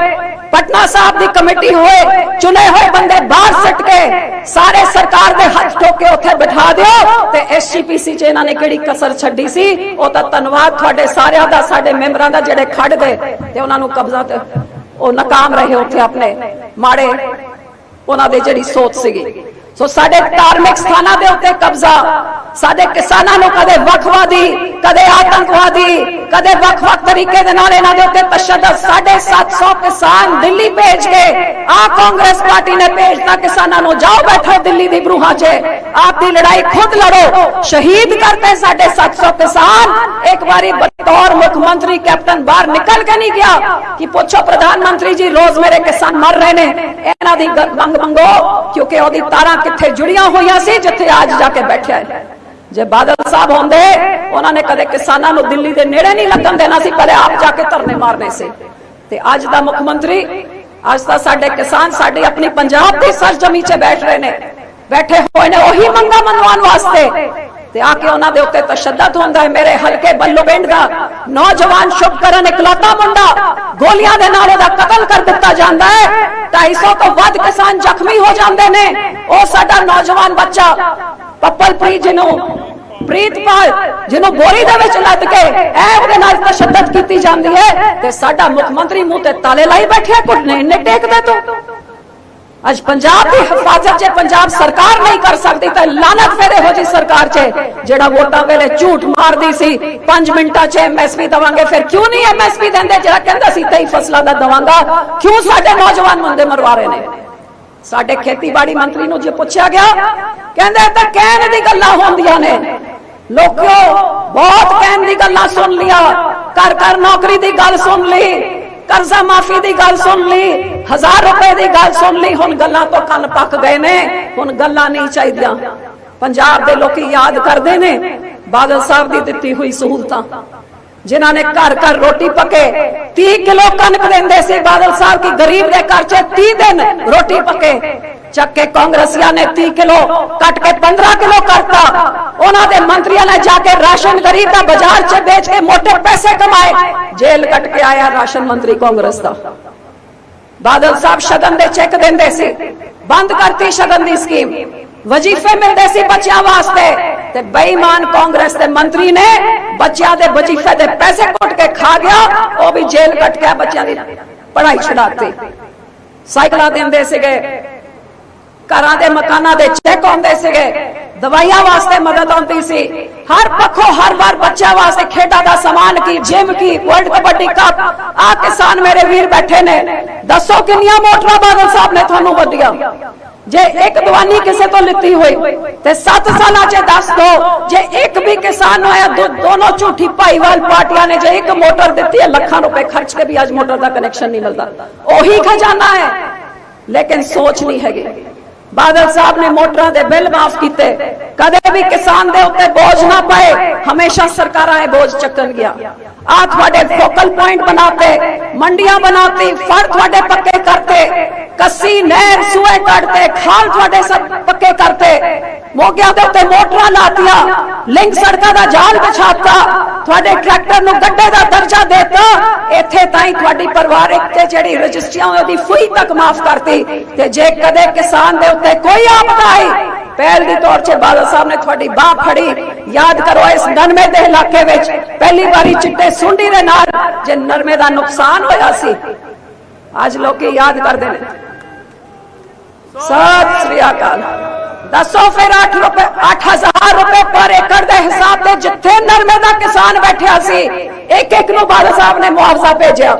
ਪਟਨਾ ਸਾਹਿਬ ਦੀ ਕਮੇਟੀ ਹੋਏ, ਚੁਣੇ ਹੋਏ ਬੰਦੇ ਬਾਹਰ ਸਿੱਟ ਕੇ ਸਾਰੇ ਸਰਕਾਰ ਦੇ ਹੱਥ ਠੋਕੇ ਉੱਥੇ ਬਿਠਾ ਦਿਓ ਤੇ ਐਸਜੀਪੀਸੀ 'ਚ ਇਹਨਾਂ ਨੇ ਕਿਹੜੀ ਕਸਰ ਛੱਡੀ ਸੀ? ਉਹ ਤਾਂ ਧੰਨਵਾਦ ਤੁਹਾਡੇ ਸਾਰਿਆਂ ਦਾ, ਸਾਡੇ ਮੈਂਬਰਾਂ ਦਾ ਜਿਹੜੇ ਖੜ ਗਏ ਤੇ ਉਹਨਾਂ ਨੂੰ ਕਬਜ਼ਾ ਤੇ ਉਹ ਨਾਕਾਮ ਰਹੇ ਉੱਥੇ ਆਪਣੇ ਮਾੜੇ ਉਹਨਾਂ ਦੇ ਜਿਹੜੀ ਸੋਚ ਸੀਗੀ। ਸੋ ਸਾਡੇ ਧਾਰਮਿਕ ਸਥਾਨਾਂ ਦੇ ਉੱਤੇ ਕਬਜ਼ਾ, ਸਾਡੇ ਕਿਸਾਨਾਂ ਨੂੰ ਕਦੇ ਵੱਖਵਾਦੀ, ਕਦੇ ਆਤੰਕਵਾਦੀ, ਕਦੇ ਵੱਖ-ਵੱਖ ਤਰੀਕੇ ਦੇ ਨਾਲ ਇਹਨਾਂ ਦੇ ਉੱਤੇ ਤਸ਼ੱਦਦ 750 ਕਿਸਾਨ ਦਿੱਲੀ ਭੇਜ ਕੇ ਆ ਕਾਂਗਰਸ ਪਾਰਟੀ ਨੇ ਭੇਜਤਾ ਕਿਸਾਨਾਂ ਨੂੰ, ਜਾਓ ਬੈਠੋ ਦਿੱਲੀ ਦੀ ਬਰੂਹਾਂ 'ਚ, ਆਪ ਦੀ ਲੜਾਈ ਖੁਦ ਲੜੋ। ਸ਼ਹੀਦ ਕਰਤੇ ਸਾਡੇ 700 ਕਿਸਾਨ, ਇੱਕ ਵਾਰੀ ਬਤੌਰ ਮੁੱਖ ਮੰਤਰੀ ਕੈਪਟਨ ਬਾਹਰ ਨਿਕਲ ਕੇ ਨਹੀਂ ਗਿਆ ਕਿ ਪੁੱਛੋ ਪ੍ਰਧਾਨ ਮੰਤਰੀ ਜੀ, ਰੋਜ਼ ਮੇਰੇ ਕਿਸਾਨ ਮਰ ਰਹੇ ਇਹਨਾਂ ਦੀ ਮੰਗ ਮੰਗੋ ਕਿਉਂਕਿ ਉਹਦੀ ਤਾਰਾਂ ਕਿੱਥੇ ਜੁੜੀਆਂ ਹੋਈਆਂ ਸੀ, ਜਿੱਥੇ ਅੱਜ ਜਾ ਕੇ ਬੈਠਿਆ ਹੈ। ਜੇ ਬਾਦਲ ਸਾਹਿਬ ਹੁੰਦੇ, ਉਹਨਾਂ ਨੇ ਕਦੇ ਕਿਸਾਨਾਂ ਨੂੰ ਦਿੱਲੀ ਦੇ ਨੇੜੇ ਨਹੀਂ ਲੱਗਣ ਦੇਣਾ ਸੀ ਪਹਿਲੇ ਆਪ ਜਾ ਕੇ ਧਰਨੇ ਮਾਰਨੇ ਸੀ। ਤੇ ਅੱਜ ਦਾ ਮੁੱਖ ਮੰਤਰੀ, ਅੱਜ ਤਾਂ ਸਾਡੇ ਕਿਸਾਨ ਸਾਡੇ ਆਪਣੀ ਪੰਜਾਬ ਦੀ ਸਰਜਮੀ 'ਚ ਬੈਠ ਰਹੇ ਨੇ। ਬੈਠੇ ਹੋਏ ਨੇ, ਉਹੀ ਮੰਗਾ ਮਨਵਾਉਣ ਵਾਸਤੇ। ਤੇ ਆ ਕੇ ਉਹਨਾਂ ਦੇ ਉੱਤੇ ਤਸ਼ੱਦਦ ਹੁੰਦਾ ਹੈ। ਮੇਰੇ ਹਲਕੇ ਬੱਲੋ ਪਿੰਡ ਦਾ ਨੌਜਵਾਨ ਸ਼ੁਭਕਰਨ ਇਕਲੌਤਾ ਮੁੰਡਾ ਗੋਲੀਆਂ ਦੇ ਨਾਲ ਉਹਦਾ ਕਤਲ ਕਰ ਦਿੱਤਾ ਜਾਂਦਾ ਹੈ। 250 ਤੋਂ ਵੱਧ ਕਿਸਾਨ ਜ਼ਖਮੀ ਹੋ ਜਾਂਦੇ ਨੇ। ਉਹ ਸਾਡਾ ਨੌਜਵਾਨ ਬੱਚਾ ਪੱਪਲਪ੍ਰੀਤ ਜਿਹਨੂੰ ਪ੍ਰੀਤਪਾਲ ਜਿਹਨੂੰ ਬੋਰੀ ਦੇ ਵਿੱਚ ਲੱਦ ਕੇ ਐ ਉਹਦੇ ਨਾਲ ਤਸ਼ੱਦਦ ਕੀਤੀ ਜਾਂਦੀ ਹੈ। ਤੇ ਸਾਡਾ ਮੁੱਖ ਮੰਤਰੀ ਮੂੰਹ ਤੇ ਤਾਲੇ ਲਾਈ ਬੈਠਿਆ ਘੁੱਟਨੇ ਇੰਨੇ ਟੇਕਦੇ ਤੂੰ। ਅੱਜ ਪੰਜਾਬ ਦੀ ਹਿਫਾਜ਼ਤ ਜੇ ਪੰਜਾਬ ਸਰਕਾਰ ਨਹੀਂ ਕਰ ਸਕਦੀ ਤਾਂ ਲਾਨਤ ਫੇਰੇ ਹੋ ਜੀ ਸਰਕਾਰ 'ਚ ਜਿਹੜਾ ਵੋਟਾਂ ਵੇਲੇ ਝੂਠ ਮਾਰਦੀ ਸੀ। 5 ਮਿੰਟਾਂ 'ਚ ਐਮਐਸਪੀ ਦਵਾਂਗੇ, ਫਿਰ ਕਿਉਂ ਨਹੀਂ ਐਮਐਸਪੀ ਦਿੰਦੇ? ਜਿਹੜਾ ਕਹਿੰਦਾ ਸੀ 23 ਫਸਲਾਂ ਦਾ ਦਵਾਂਗਾ। ਕਿਉਂ ਸਾਡੇ ਨੌਜਵਾਨ ਮੁੰਡੇ ਮਰਵਾ ਰਹੇ ਨੇ? ਸਾਡੇ ਖੇਤੀਬਾੜੀ ਮੰਤਰੀ ਨੂੰ ਜੇ ਪੁੱਛਿਆ ਗਿਆ, ਕਹਿੰਦੇ ਤਾਂ ਕਹਿਣ ਦੀ ਗੱਲਾਂ ਹੁੰਦੀਆਂ ਨੇ। ਲੋਕਿਓ ਬਹੁਤ ਕਹਿਣ ਦੀ ਗੱਲਾਂ ਸੁਣ ਲਿਆ। ਘਰ ਘਰ ਨੌਕਰੀ ਦੀ ਗੱਲ ਸੁਣ ਲਈ। ਕਰਜ਼ਾ ਮਾਫੀ ਦੀ ਗੱਲ ਸੁਣ ਲਈ। 1000 ਰੁਪਏ ਦੀ ਗੱਲ ਸੁਣ ਲਈ। ਹੁਣ ਗੱਲਾਂ ਤੋਂ ਕੰਨ ਪੱਕ ਗਏ ਨੇ। ਹੁਣ ਗੱਲਾਂ ਨਹੀਂ ਚਾਹੀਦੀਆਂ। ਪੰਜਾਬ ਦੇ ਲੋਕੀ ਯਾਦ ਕਰਦੇ ਨੇ ਬਾਦਲ ਸਾਹਿਬ ਦੀ ਦਿੱਤੀ ਹੋਈ ਸਹੂਲਤਾਂ। ਜਿਨ੍ਹਾਂ ਨੇ ਘਰ ਘਰ ਰੋਟੀ ਪਕੇ। 30 ਕਿਲੋ ਕਣਕ ਦਿੰਦੇ ਸੀ ਬਾਦਲ ਸਾਹਿਬ ਕੀ ਗਰੀਬ ਦੇ ਘਰ 'ਚ 30 ਦਿਨ ਰੋਟੀ ਪਕੇ। ਚੱਕ ਕੇ ਕਾਂਗਰਸੀਆਂ ਨੇ 30 ਕਿਲੋ, ਕੱਟ ਕੇ 15 ਕਿਲੋ ਕਰਤਾ। ਉਹਨਾਂ ਦੇ ਮੰਤਰੀਆਂ ਨੇ ਜਾ ਕੇ ਰਾਸ਼ਨ ਗਰੀਬ ਦਾ ਬਾਜ਼ਾਰ 'ਚ ਵੇਚ ਕੇ ਮੋਟੇ ਪੈਸੇ ਕਮਾਏ। ਜੇਲ੍ਹ ਕੱਟ ਕੇ ਆਇਆ ਰਾਸ਼ਨ ਮੰਤਰੀ ਕਾਂਗਰਸ ਦਾ। ਬਾਦਲ ਸਾਹਿਬ ਸ਼ਗਨ ਦੇ ਚੈੱਕ ਦਿੰਦੇ ਸੀ। ਬੰਦ ਕਰਤੀ ਸ਼ਗਨ ਦੀ ਸਕੀਮ। ਵਜ਼ੀਫੇ ਮਿਲਦੇ ਸੀ ਬੱਚਿਆਂ ਵਾਸਤੇ। ਤੇ ਬੇਈਮਾਨ ਕਾਂਗਰਸ ਦੇ ਮੰਤਰੀ ਨੇ ਬੱਚਿਆਂ ਦੇ ਵਜ਼ੀਫੇ ਦੇ ਪੈਸੇ ਕੁੱਟ ਕੇ ਖਾ ਗਿਆ। ਉਹ ਵੀ ਜੇਲ੍ਹ ਕੱਟ ਗਿਆ ਬੱਚਿਆਂ ਦੀ ਪੜ੍ਹਾਈ ਛਡਾਤੀ। ਸਾਈਕਲਾਂ ਦਿੰਦੇ ਸੀਗੇ। ਘਰਾਂ ਦੇ ਮਕਾਨਾਂ ਦੇ ਚੈੱਕ ਆਉਂਦੇ ਸੀਗੇ। ਦਵਾਈਆਂ ਵਾਸਤੇ ਮਦਦ ਆਉਂਦੀ ਸੀ। ਹਰ ਪੱਖੋਂ ਹਰ ਵਾਰ ਬੱਚਿਆਂ ਵਾਸਤੇ ਖੇਡਾਂ ਦਾ ਸਮਾਨ ਕੀ ਜਿਮ ਕੀ ਵਰਲਡ ਕਬੱਡੀ ਕੱਪ ਆ ਕਿਸਾਨ ਮੇਰੇ ਵੀਰ ਬੈਠੇ ਨੇ। ਦੱਸੋ ਕਿੰਨੀਆਂ ਮੋਟਰਾਂ ਬਾਦਲ ਸਾਹਿਬ ਨੇ ਤੁਹਾਨੂੰ ਵੱਡੀਆਂ? ਜੇ ਇੱਕ ਦਵਾਨੀ ਕਿਸੇ ਤੋਂ ਲਿੱਤੀ ਹੋਈ ਤੇ 7 ਸਾਲਾਂ 'ਚ ਦੱਸ ਦੋ। ਜੇ ਇੱਕ ਵੀ ਕਿਸਾਨ ਹੋਇਆ ਆਇਆ ਦੋਨੋਂ ਝੂਠੀ ਭਾਈਵਾਲ ਪਾਰਟੀਆਂ ਨੇ ਜੇ ਇੱਕ ਮੋਟਰ ਦਿੱਤੀ ਹੈ, ਲੱਖਾਂ ਰੁਪਏ ਖਰਚ ਕੇ ਵੀ ਅੱਜ ਮੋਟਰ ਦਾ ਕਨੈਕਸ਼ਨ ਨਹੀਂ ਮਿਲਦਾ। ਉਹੀ ਖਜ਼ਾਨਾ ਹੈ। ਲੇਕਿਨ ਸੋਚ ਨਹੀਂ ਹੈਗੀ। ਬਾਦਲ ਸਾਹਿਬ ਨੇ ਮੋਟਰਾਂ ਦੇ ਬਿੱਲ ਮਾਫ ਕੀਤੇ। ਕਦੇ ਵੀ ਕਿਸਾਨ ਦੇ ਉੱਤੇ ਬੋਝ ਨਾ ਪਏ। ਹਮੇਸ਼ਾ ਸਰਕਾਰਾਂ ਇਹ ਬੋਝ ਚੱਕਣ ਗਿਆ। ਆ ਤੁਹਾਡੇ ਫੋਕਲ ਪੁਆਇੰਟ ਬਣਾਤੇ, ਮੰਡੀਆਂ ਬਣਾਤੀ ਫੜ ਤੁਹਾਡੇ ਪੱਕੇ ਕਰਤੇ, ਕੱਸੀ, ਨਹਿਰ, ਸੂਏ ਕੱਢਤੇ, ਖਾਲ ਤੁਹਾਡੇ ਸਭ ਪੱਕੇ ਕਰਤੇ। ਮੋਗਿਆਂ ਦੇ ਉੱਤੇ ਮੋਟਰਾਂ ਲਾਤੀਆਂ ਲਿੰਕ ਸੜਕਾਂ ਦਾ ਜਾਲ ਵਿਛਾਤਾ, ਤੁਹਾਡੇ ਟਰੈਕਟਰ ਨੂੰ ਗੱਡੇ ਦਾ ਦਰਜਾ ਦਿੱਤਾ। ਇੱਥੇ ਤਾਈਂ ਤੁਹਾਡੀ ਪਰਿਵਾਰਿਕ ਤੇ ਜਿਹੜੀ ਰਜਿਸਟਰੀਆਂ ਉਹਦੀ ਫੂਈ ਤੱਕ ਮਾਫ ਕਰਤੀ। ਤੇ ਜੇ ਕਦੇ ਕਿਸਾਨ ਦੇ ਉੱਤੇ ਕੋਈ ਆਪਦਾ ਆਈ ਪਹਿਲ ਦੀ ਤੌਰ 'ਤੇ ਬਾਦਲ ਸਾਹਿਬ ਨੇ ਤੁਹਾਡੀ ਬਾਹ ਫੜੀ। ਯਾਦ ਕਰੋ ਇਸ ਨਰਮੇ ਦੇ ਇਲਾਕੇ ਵਿੱਚ ਪਹਿਲੀ ਵਾਰੀ ਚਿੱਟੇ ਸੁੰਡੀ ਦੇ ਨਾਲ ਜੇ ਨਰਮੇ ਦਾ ਨੁਕਸਾਨ ਹੋਇਆ ਸੀ। ਅੱਜ ਲੋਕੀ ਯਾਦ ਕਰਦੇ ਨੇ। ਸਤਿ ਸ੍ਰੀ ਅਕਾਲ। ਦੱਸੋ ਫਿਰ 8 ਰੁਪਏ 8000 ਰੁਪਏ ਪਰ ਏਕੜ ਦੇ ਹਿਸਾਬ ਤੇ ਜਿੱਥੇ ਨਰਮੇ ਦਾ ਕਿਸਾਨ ਬੈਠਿਆ ਸੀ ਇੱਕ ਇੱਕ ਨੂੰ ਬਾਦਲ ਸਾਹਿਬ ਨੇ ਮੁਆਵਜ਼ਾ ਭੇਜਿਆ।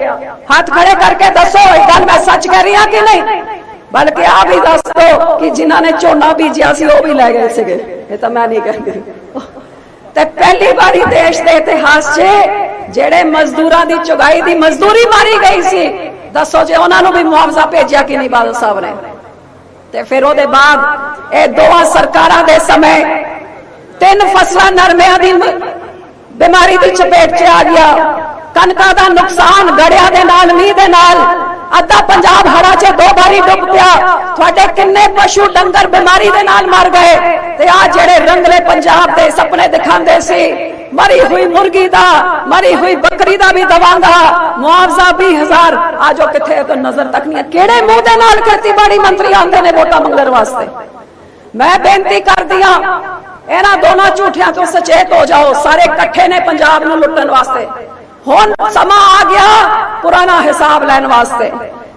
ਹੱਥ ਖੜੇ ਕਰਕੇ ਦੱਸੋ, ਇਹ ਗੱਲ ਮੈਂ ਸੱਚ ਕਹਿ ਰਹੀ ਹਾਂ ਕਿ ਨਹੀਂ? ਬਲਕਿ ਆ ਵੀ ਦੱਸ ਦਿਓ ਕਿ ਜਿਨ੍ਹਾਂ ਨੇ ਝੋਨਾ ਬੀਜਿਆ ਸੀ, ਉਹ ਵੀ ਲੈ ਗਏ ਸੀਗੇ। ਇਹ ਤਾਂ ਮੈਂ ਨਹੀਂ ਕਹਿੰਦੀ। ਤੇ ਪਹਿਲੀ ਵਾਰੀ ਦੇਸ਼ ਦੇ ਇਤਿਹਾਸ 'ਚ ਜਿਹੜੇ ਮਜ਼ਦੂਰਾਂ ਦੀ ਚੁਗਾਈ ਦੀ ਮਜ਼ਦੂਰੀ ਮਾਰੀ ਗਈ ਸੀ, ਦੱਸੋ ਜੇ ਉਹਨਾਂ ਨੂੰ ਵੀ ਮੁਆਵਜ਼ਾ ਭੇਜਿਆ ਕਿ ਨਹੀਂ ਬਾਦਲ ਸਾਹਿਬ ਨੇ। ਤੇ ਫਿਰ ਉਹਦੇ ਬਾਅਦ ਇਹ ਦੋਵਾਂ ਸਰਕਾਰਾਂ ਦੇ ਸਮੇਂ ਤਿੰਨ ਫਸਲਾਂ ਨਰਮਿਆਂ ਦੀ ਬਿਮਾਰੀ ਦੀ ਚਪੇਟ 'ਚ ਆ ਗਿਆ। ਕਣਕਾਂ ਦਾ ਨੁਕਸਾਨ ਗੜਿਆਂ ਦੇ ਨਾਲ, ਮੀਂਹ ਦੇ ਨਾਲ ਅੱਧਾ ਪੰਜਾਬ ਹੜ੍ਹਾਂ 'ਚ ਦੋ ਵਾਰੀ ਡੁੱਬ ਗਿਆ ਤੁਹਾਡੇ ਕਿੰਨੇ ਪਸ਼ੂ ਡੰਗਰ ਬਿਮਾਰੀ ਦੇ ਨਾਲ ਮਰ ਗਏ। ਤੇ ਆ ਜਿਹੜੇ ਰੰਗਲੇ ਪੰਜਾਬ ਦੇ ਸੁਪਨੇ ਦਿਖਾਉਂਦੇ ਸੀ, ਮਰੀ ਹੋਈ ਮੁਰਗੀ ਦਾ, ਮਰੀ ਹੋਈ ਬੱਕਰੀ ਦਾ ਵੀ ਦਵਾਂਗਾ ਮੁਆਵਜ਼ਾ 20000 ਆਜੋ ਕਿੱਥੇ ਕੋਈ ਨਜ਼ਰ ਤੱਕ ਨਹੀਂ ਕਿਹੜੇ ਮੂੰਹ ਦੇ ਨਾਲ ਖੇਤੀਬਾੜੀ ਮੰਤਰੀ ਆਉਂਦੇ ਨੇ ਵੋਟਾਂ ਮੰਗਣ ਵਾਸਤੇ? ਮੈਂ ਬੇਨਤੀ ਕਰਦੀ ਹਾਂ, ਇਹਨਾਂ ਦੋਨਾਂ ਝੂਠਿਆਂ ਤੋਂ ਸਚੇਤ ਹੋ ਜਾਓ। ਸਾਰੇ ਇਕੱਠੇ ਨੇ ਪੰਜਾਬ ਨੂੰ ਲੁੱਟਣ ਵਾਸਤੇ। ਹੁਣ ਸਮਾਂ ਆ ਗਿਆ ਪੁਰਾਣਾ ਹਿਸਾਬ ਲੈਣ ਵਾਸਤੇ।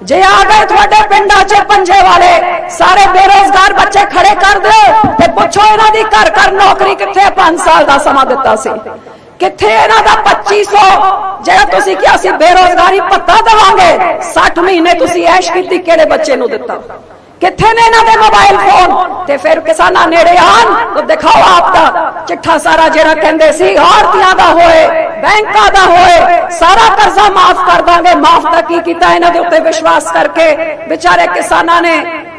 ਜੇ ਆ ਗਏ ਤੁਹਾਡੇ ਪਿੰਡਾਂ 'ਚ ਪੰਜੇ ਵਾਲੇ, ਸਾਰੇ ਬੇਰੋਜ਼ਗਾਰ ਬੱਚੇ ਖੜੇ ਕਰ ਦਿਓ ਤੇ ਪੁੱਛੋ ਇਹਨਾਂ ਦੀ ਘਰ ਘਰ ਨੌਕਰੀ ਕਿੱਥੇ 5 ਸਾਲ ਦਾ ਸਮਾਂ ਦਿੱਤਾ ਸੀ। ਕਿੱਥੇ ਇਹਨਾਂ ਦਾ 2500 ਜਿਹੜਾ ਤੁਸੀਂ ਕਿਹਾ ਸੀ ਬੇਰੋਜ਼ਗਾਰੀ ਭੱਤਾ ਦੇਵਾਂਗੇ 60 ਮਹੀਨੇ ਤੁਸੀਂ ਐਸ਼ ਕੀਤੀ, ਕਿਹੜੇ ਬੱਚੇ ਨੂੰ ਦਿੱਤਾ? ਕਿੱਥੇ ਨੇ ਇਹਨਾਂ ਦੇ ਮੋਬਾਈਲ ਫੋਨ ਤੇ ਫਿਰ ਕਿਸਾਨਾਂ ਨੇੜੇ ਆਣ ਤਾਂ ਦਿਖਾਓ ਆਪ ਦਾ ਚਿੱਠਾ ਸਾਰਾ ਜਿਹੜਾ ਕਹਿੰਦੇ ਸੀ ਆਰਤੀਆਂ ਦਾ ਹੋਏ, ਬੈਂਕਾਂ ਦਾ ਹੋਏ, ਸਾਰਾ ਕਰਜ਼ਾ ਮਾਫ ਕਰ ਦਾਂਗੇ। ਮਾਫ ਤਾਂ ਕੀ ਕੀਤਾ ਇਹਨਾਂ ਦੇ ਉੱਤੇ ਵਿਸ਼ਵਾਸ ਕਰਕੇ? ਵਿਚਾਰੇ ਕਿਸਾਨਾਂ ਨੇ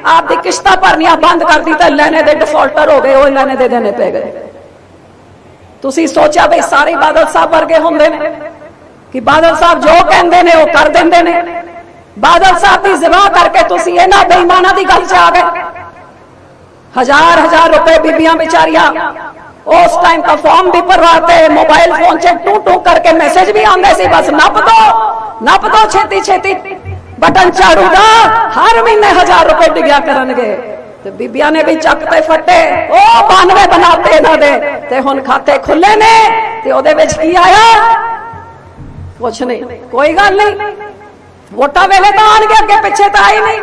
ਆਪ ਦੀ ਕਿਸ਼ਤਾਂ ਭਰਨੀਆਂ ਬੰਦ ਕਰ ਦਿੱਤਾ ਲੈਣੇ ਦੇ ਡਿਫਾਲਟਰ ਹੋ ਗਏ, ਉਹ ਲੈਣੇ ਦੇ ਦੇਣੇ ਪੈ ਗਏ। ਤੁਸੀਂ ਸੋਚਿਆ ਬਈ ਸਾਰੇ ਬਾਦਲ ਸਾਹਿਬ ਵਰਗੇ ਹੁੰਦੇ ਨੇ? ਕਿ ਬਾਦਲ ਸਾਹਿਬ ਜੋ ਕਹਿੰਦੇ ਨੇ, ਉਹ ਕਰ ਦਿੰਦੇ ਨੇ? ਬਾਦਲ ਸਾਹਿਬ ਦੀ ਜ਼ਿਵਾ ਕਰਕੇ ਤੁਸੀਂ ਇਹਨਾਂ ਬੇਈਮਾਨਾਂ ਦੀ ਗੱਲ 'ਚ ਆ ਗਏ। ਹਜ਼ਾਰ ਹਜ਼ਾਰ ਰੁਪਏ ਬੀਬੀਆਂ ਵਿਚਾਰੀਆਂ ਉਸ ਟਾਈਮ ਤਾਂ ਫਾਰਮ ਵੀ ਭਰਵਾਤੇ ਮੋਬਾਈਲ ਫੋਨ 'ਚ ਟੂ ਟੂ ਕਰਕੇ ਮੈਸੇਜ ਵੀ ਆਉਂਦੇ ਸੀ, ਬਸ ਨੱਪ ਦੋ ਨੱਪ ਦੋ ਛੇਤੀ ਛੇਤੀ। ਬਟਨ ਝਾੜੂ ਦਾ, ਹਰ ਮਹੀਨੇ ਹਜ਼ਾਰ ਰੁਪਏ ਡਿਗਿਆ ਕਰਨਗੇ। ਤੇ ਬੀਬੀਆਂ ਨੇ ਵੀ ਚੱਕ ਤੇ ਫੱਟੇ, ਉਹ 92 ਬਣਾਤੇ ਇਹਨਾਂ ਦੇ। ਤੇ ਹੁਣ ਖਾਤੇ ਖੁੱਲੇ ਨੇ, ਤੇ ਉਹਦੇ ਵਿੱਚ ਕੀ ਆਇਆ? ਕੁਛ ਨਹੀਂ, ਕੋਈ ਗੱਲ ਨਹੀਂ। ਵੋਟਾਂ ਵੇਲੇ ਤਾਂ ਆਣਗੇ ਅੱਗੇ ਪਿੱਛੇ ਤਾਂ ਆਈ ਨਹੀਂ।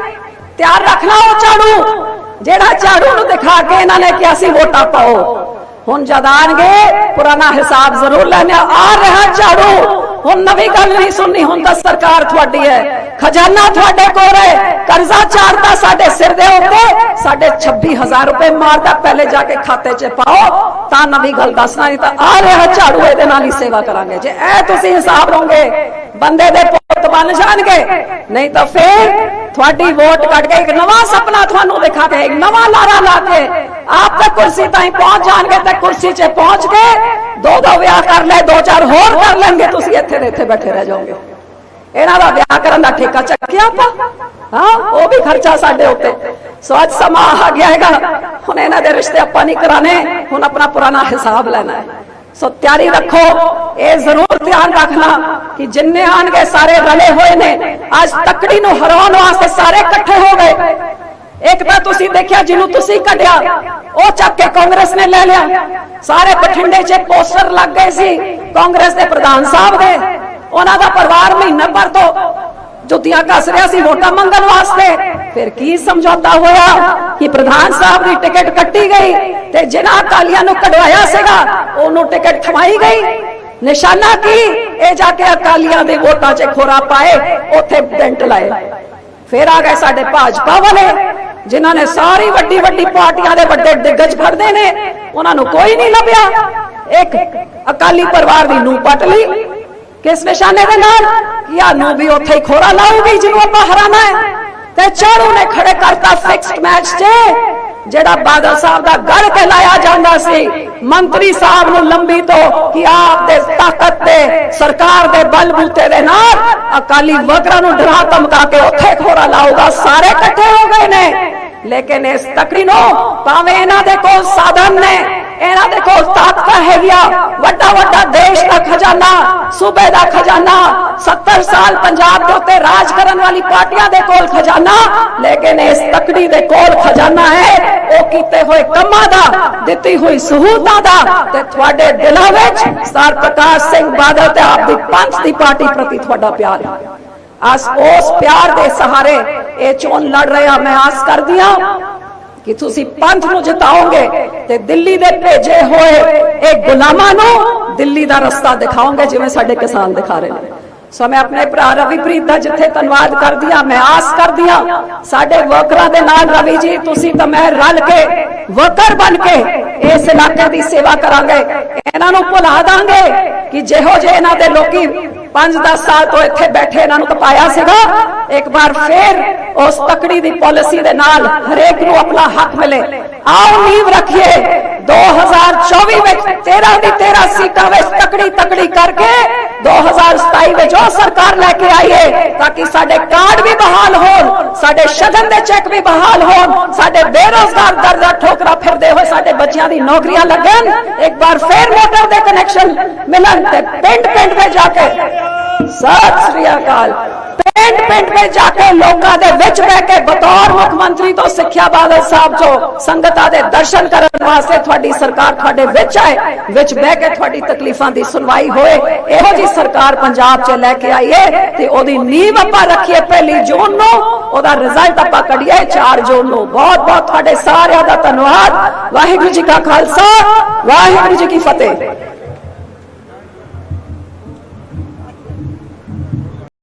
ਤਿਆਰ ਰੱਖਣਾ ਉਹ ਝਾੜੂ। ਜਿਹੜਾ ਝਾੜੂ ਨੂੰ ਦਿਖਾ ਕੇ ਇਹਨਾਂ ਨੇ ਕਿਹਾ ਸੀ, ਵੋਟਾਂ ਪਾਓ। ਹੁਣ ਜਦ ਆਣਗੇ ਪੁਰਾਣਾ ਹਿਸਾਬ ਜ਼ਰੂਰ ਲੈਣਾ। ਆ ਰਿਹਾ ਝਾੜੂ। ਹੁਣ ਨਵੀਂ ਗੱਲ ਨਹੀਂ ਸੁਣਨੀ, ਹੁਣ ਤਾਂ ਸਰਕਾਰ ਤੁਹਾਡੀ ਹੈ। ਖਜ਼ਾਨਾ ਤੁਹਾਡੇ ਕੋਲ ਹੈ। ਕਰਜ਼ਾ ਚਾੜਦਾ ਸਾਡੇ ਸਿਰ ਦੇ ਉੱਤੇ। ਸਾਡੇ 26000 ਰੁਪਏ ਮਾਰਦਾ, ਪਹਿਲੇ ਜਾ ਕੇ ਖਾਤੇ 'ਚ ਪਾਓ। ਤਾਂ ਨਵੀਂ ਗੱਲ ਦੱਸਣਾ, ਨਹੀਂ ਤਾਂ ਆ ਰਿਹਾ ਝਾੜੂ, ਇਹਦੇ ਨਾਲ ਹੀ ਸੇਵਾ ਕਰਾਂਗੇ। ਜੇ ਇਹ ਤੁਸੀਂ ਹਿਸਾਬ ਲਓਗੇ ਬੰਦੇ ਦੇ ਪੁੱਤ ਬਣ ਜਾਣਗੇ। ਨਹੀਂ ਤਾਂ ਫੇਰ ਤੁਹਾਡੀ ਵੋਟ ਕੱਢ ਕੇ ਇੱਕ ਨਵਾਂ ਸੁਪਨਾ ਤੁਹਾਨੂੰ ਦਿਖਾ ਕੇ, ਇੱਕ ਨਵਾਂ ਲਾਰਾ ਲਾ ਕੇ ਆਪ ਤੱਕ ਕੁਰਸੀ ਤਾਈਂ ਪਹੁੰਚ ਜਾਣਗੇ ਤੇ ਕੁਰਸੀ 'ਚ ਪਹੁੰਚ ਕੇ ਦੋ ਦੋ ਵਿਆਹ ਕਰ ਲੈ ਦੋ ਚਾਰ ਹੋਰ ਕਰ ਲੈਣਗੇ। ਤੁਸੀਂ ਇੱਥੇ ਦੇ ਇੱਥੇ ਬੈਠੇ ਰਹਿ ਜਾਓਗੇ। ਇਹਨਾਂ ਦਾ ਵਿਆਹ ਕਰਨ ਦਾ ਠੇਕਾ ਚੱਕਿਆ ਆਪਾਂ। ਹਾਂ, ਉਹ ਵੀ ਖਰਚਾ ਸਾਡੇ ਉੱਤੇ। ਸੋ ਅੱਜ ਸਮਾਂ ਆ ਗਿਆ ਹੈਗਾ। ਹੁਣ ਇਹਨਾਂ ਦੇ ਰਿਸ਼ਤੇ ਆਪਾਂ ਨਹੀਂ ਕਰਾਣੇ ਹੁਣ ਆਪਣਾ ਪੁਰਾਣਾ ਹਿਸਾਬ ਲੈਣਾ ਹੈ। ਸੋ ਤਿਆਰੀ ਰੱਖੋ, ਇਹ ਜ਼ਰੂਰ ਧਿਆਨ ਰੱਖਣਾ ਕਿ ਜਿੰਨੇ ਆਣਗੇ ਸਾਰੇ ਰਲੇ ਹੋਏ ਨੇ। ਅੱਜ ਤਕੜੀ ਨੂੰ ਹਰਾਉਣ ਵਾਸਤੇ ਸਾਰੇ ਇਕੱਠੇ ਹੋ ਗਏ। ਇੱਕ ਤਾਂ ਤੁਸੀਂ ਦੇਖਿਆ ਜਿਹਨੂੰ ਤੁਸੀਂ ਕੱਢਿਆ, ਉਹ ਚੱਕ ਕੇ ਕਾਂਗਰਸ ਨੇ ਲੈ ਲਿਆ। ਸਾਰੇ ਬਠਿੰਡੇ 'ਚ ਪੋਸਟਰ ਲੱਗ ਗਏ ਸੀ, ਕਾਂਗਰਸ ਦੇ ਪ੍ਰਧਾਨ ਸਾਹਿਬ ਦੇ। ਉਹਨਾਂ ਦਾ ਪਰਿਵਾਰ ਮਹੀਨਾ ਭਰ ਤੋਂ ਜੁੱਤੀਆਂ ਕੱਸ ਰਿਹਾ ਸੀ ਵੋਟਾਂ ਮੰਗਣ ਵਾਸਤੇ। ਫਿਰ ਕੀ ਸਮਝੌਤਾ ਹੋਇਆ ਕਿ ਪ੍ਰਧਾਨ ਸਾਹਿਬ ਦੀ ਟਿਕਟ ਕੱਟੀ ਗਈ ਤੇ ਜਿਨ੍ਹਾਂ ਅਕਾਲੀਆਂ ਨੂੰ ਕਢਵਾਇਆ ਸੀਗਾ, ਉਹਨੂੰ ਟਿਕਟ ਥਮਾਈ ਗਈ। ਨਿਸ਼ਾਨਾ ਕੀ? ਇਹ ਜਾ ਕੇ ਅਕਾਲੀਆਂ ਦੇ ਵੋਟਾਂ 'ਚ ਖੋਰਾ ਪਾਏ, ਉੱਥੇ ਡੈਂਟ ਲਾਏ। ਫਿਰ ਆ ਗਏ ਸਾਡੇ ਭਾਜਪਾ ਵਾਲੇ, ਜਿਨ੍ਹਾਂ ਨੇ ਸਾਰੀ ਵੱਡੀ ਵੱਡੀ ਪਾਰਟੀਆਂ ਦੇ ਵੱਡੇ ਦਿੱਗਜ ਫੜਦੇ ਨੇ, ਉਹਨਾਂ ਨੂੰ ਕੋਈ ਨਹੀਂ ਲੱਭਿਆ। ਇੱਕ ਅਕਾਲੀ ਪਰਿਵਾਰ ਦੀ ਨੂੰ ਪਟ ਲਈ। ਕਿਸ ਨਿਸ਼ਾਨੇ ਦੇ ਨਾਲ? ਕਿ ਆ ਨੂੰ ਵੀ ਉੱਥੇ ਹੀ ਖੋਰਾ ਲਾਊਗੀ ਜਿਹਨੂੰ ਆਪਾਂ ਹਰਾਣਾ ਹੈ। ਤੇ ਚਾੜੂ ਨੇ ਖੜੇ ਕਰਤਾ ਫਿਕਸਡ ਮੈਚ 'ਚ ਜਿਹੜਾ ਬਾਦਲ ਸਾਹਿਬ ਦਾ ਗੜ ਕੇ ਜਾਂਦਾ ਸੀ। ਮੰਤਰੀ ਸਾਹਿਬ ਨੂੰ ਲੰਬੀ ਤੋਂ ਕਿ ਆਪ ਦੇ ਤਾਕਤ ਤੇ, ਸਰਕਾਰ ਦੇ ਬਲਬੂਤੇ ਦੇ ਨਾਲ ਅਕਾਲੀ ਵਰਕਰਾਂ ਨੂੰ ਡਰਾ ਧਮਕਾ ਕੇ ਉੱਥੇ ਖੋਰਾ ਲਾਊਗਾ। ਸਾਰੇ ਇਕੱਠੇ ਹੋ ਗਏ ਨੇ। ਲੇਕਿਨ ਇਸ ਤਕੜੀ ਨੂੰ ਭਾਵੇਂ ਇਹਨਾਂ ਦੇ ਕੋਲ ਸਾਧਨ ਨੇ ਇਹਨਾਂ ਦੇ ਵੱਡਾ ਵੱਡਾ ਦੇਸ਼ ਦਾ ਖਜ਼ਾਨਾ, ਸੂਬੇ ਦਾ ਖਜ਼ਾਨਾ 70 ਸਾਲ ਪੰਜਾਬ ਦੇ ਉੱਤੇ ਰਾਜ ਕਰਨ ਵਾਲੀ ਪਾਰਟੀਆਂ ਦੇ ਕੋਲ ਖਜ਼ਾਨਾ, ਲੇਕਿਨ ਇਸ ਤਕੜੀ ਦੇ ਕੋਲ ਖਜ਼ਾਨਾ ਹੈ, ਉਹ ਕੀਤੇ ਹੋਏ ਕੰਮਾਂ ਦਾ, ਦਿੱਤੀ ਹੋਈ ਸਹੂਲਤਾਂ ਦਾ, ਤੇ ਤੁਹਾਡੇ ਦਿਲਾਂ ਵਿੱਚ ਸਰ ਪ੍ਰਕਾਸ਼ ਸਿੰਘ ਬਾਦਲ ਤੇ ਆਪਦੀ ਪੰਥ ਦੀ ਪਾਰਟੀ ਪ੍ਰਤੀ ਤੁਹਾਡਾ ਪਿਆਰ ਹੈ। ਆਸ ਉਸ ਪਿਆਰ ਦੇ ਸਹਾਰੇ ਇਹ ਚੋਣ ਲੜ ਰਹੇ ਰਿਹਾ, ਮੈਂ ਆਸ ਕਰਦੀ ਹਾਂ ਕਿ ਤੁਸੀਂ ਪੰਥ ਨੂੰ ਜਿਤਾਓਗੇ ਤੇ ਦਿੱਲੀ ਦੇ ਭੇਜੇ ਹੋਏ ਇਹ ਗੁਲਾਮਾਂ ਨੂੰ ਦਿੱਲੀ ਦਾ ਰਸਤਾ ਦਿਖਾਓਗੇ ਜਿਵੇਂ ਸਾਡੇ ਕਿਸਾਨ ਦਿਖਾ ਰਹੇ ਨੇ। ਸੋ ਮੈਂ ਆਪਣੇ ਭਰਾ ਰਵੀਪ੍ਰੀਤ ਦਾ ਜਿੱਥੇ ਧੰਨਵਾਦ ਕਰਦੀ ਹਾਂ, ਮੈਂ ਆਸ ਕਰਦੀ ਹਾਂ, ਸਾਡੇ ਵਰਕਰਾਂ ਦੇ ਨਾਲ ਰਵੀ ਜੀ, ਤੁਸੀਂ ਤਾਂ ਮੈਂ ਰਲ ਕੇ ਵਰਕਰ ਬਣ ਕੇ ਇਸ ਇਲਾਕੇ ਦੀ ਸੇਵਾ ਕਰਾਂਗੇ। ਇਹਨਾਂ ਨੂੰ ਭੁਲਾ ਦਾਂਗੇ ਕਿ ਜਿਹੋ ਜਿਹੇ ਇਹਨਾਂ ਦੇ ਲੋਕੀ 5-10 ਸਾਲ ਤੋਂ ਇੱਥੇ ਬੈਠੇ ਇਹਨਾਂ ਨੂੰ ਤਪਾਇਆ ਸੀਗਾ। ਇੱਕ ਵਾਰ ਫੇਰ ਉਸ ਤਕੜੀ ਦੀ ਪਾਲਿਸੀ ਦੇ ਨਾਲ ਹਰੇਕ ਨੂੰ ਆਪਣਾ ਹੱਕ ਮਿਲੇ। ਆਓ ਨੀਂਵ ਰੱਖੀਏ। 2024 ਵਿੱਚ 13 ਦੀ 13 ਸੀਟਾਂ ਵਿੱਚ ਤਕੜੀ ਤਕੜੀ ਕਰਕੇ 2027 ਵਿੱਚ ਉਹ ਸਰਕਾਰ ਲੈ ਕੇ ਆਈਏ ਤਾਂ ਕਿ ਸਾਡੇ ਕਾਰਡ ਵੀ ਬਹਾਲ ਹੋਣ, ਸਾਡੇ ਸ਼ਗਨ ਦੇ ਚੈੱਕ ਵੀ ਬਹਾਲ ਹੋਣ, ਸਾਡੇ ਬੇਰੋਜ਼ਗਾਰ ਦਰਜਾ ਠੋਕਰਾ ਫਿਰਦੇ ਹੋਏ ਸਾਡੇ ਬੱਚਿਆਂ ਦੀ ਨੌਕਰੀਆਂ ਲੱਗਣ। ਇੱਕ ਵਾਰ ਫੇਰ ਮੋਟਰ ਦੇ ਕਨੈਕਸ਼ਨ ਮਿਲਣ ਤੇ ਪਿੰਡ ਪਿੰਡ ਵਿੱਚ ਜਾ ਕੇ ਸਤਿ ਸ੍ਰੀ ਅਕਾਲ। ਪਿੰਡ ਪਿੰਡ ਵਿੱਚ ਜਾ ਕੇ ਲੋਕਾਂ ਦੇ ਵਿੱਚ ਬਹਿ ਕੇ ਬਤੌਰ ਮੁੱਖ ਮੰਤਰੀ ਤੋਂ ਸਿੱਖਿਆ ਬਾਦਲ ਸਾਹਿਬ ਜੋ ਸੰਗਤਾਂ ਦੇ ਦਰਸ਼ਨ ਕਰਨ ਵਾਸਤੇ ਤੁਹਾਡੀ ਸਰਕਾਰ ਤੁਹਾਡੇ ਵਿੱਚ ਆਏ, ਵਿੱਚ ਬਹਿ ਕੇ ਤੁਹਾਡੀ ਤਕਲੀਫਾਂ ਦੀ ਸੁਣਵਾਈ ਹੋਏ, ਇਹੋ ਜੀ ਸਰਕਾਰ ਪੰਜਾਬ 'ਚ ਲੈ ਕੇ ਆਈਏ ਤੇ ਉਹਦੀ ਨੀਂਹ ਆਪਾਂ ਰੱਖੀਏ ਪਹਿਲੀ ਜੂਨ ਨੂੰ, ਉਹਦਾ ਰਿਜ਼ਲਟ ਆਪਾਂ ਕੱਢੀਏ 4 ਜੂਨ ਨੂੰ। ਬਹੁਤ ਬਹੁਤ ਤੁਹਾਡੇ ਸਾਰਿਆਂ ਦਾ ਧੰਨਵਾਦ। ਵਾਹਿਗੁਰੂ ਜੀ ਕਾ ਖਾਲਸਾ, ਵਾਹਿਗੁਰੂ ਜੀ ਕੀ ਫਤਿਹ।